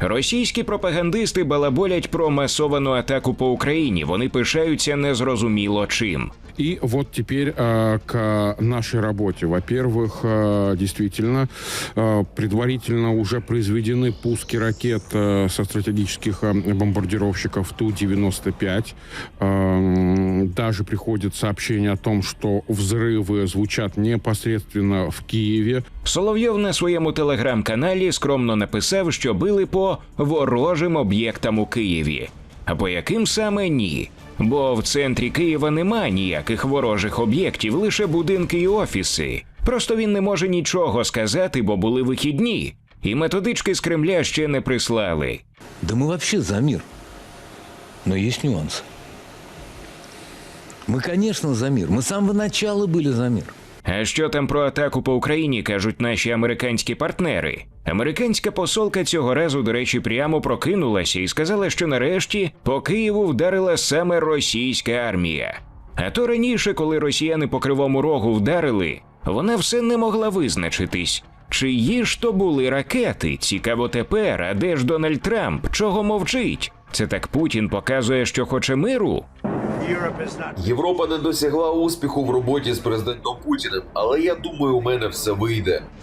Російські пропагандисти балаболять про масовану атаку по Україні. Вони пишаються незрозуміло чим. И вот теперь э, к нашей работе. Во-первых, э, действительно, э, предварительно уже произведены пуски ракет э, со стратегических э, бомбардировщиков Ту-95. Э, даже приходит сообщение о том, что взрывы звучат непосредственно в Киеве. Соловйов на своєму телеграм-каналі скромно написав, що били по ворожим об'єктам у Києві. А по яким саме ні? Бо в центрі Києва нема ніяких ворожих об'єктів, лише будинки і офіси. Просто він не може нічого сказати, бо були вихідні, і методички з Кремля ще не прислали. Да мы вообще за мир. Но есть нюансы. Мы, конечно, за мир. Мы с самого начала были за мир. А що там про атаку по Україні кажуть наші американські партнери? Американська посолка цього разу, до речі, прямо прокинулася і сказала, що нарешті по Києву вдарила саме російська армія. А то раніше, коли росіяни по кривому рогу вдарили, вона все не могла визначитись. Чиї ж то були ракети? Цікаво тепер, а де ж Дональд Трамп? Чого мовчить? Це так Путін показує, що хоче миру? Європа не досягла успіху в роботі з президентом Путіним, але я думаю, у мене все вийде.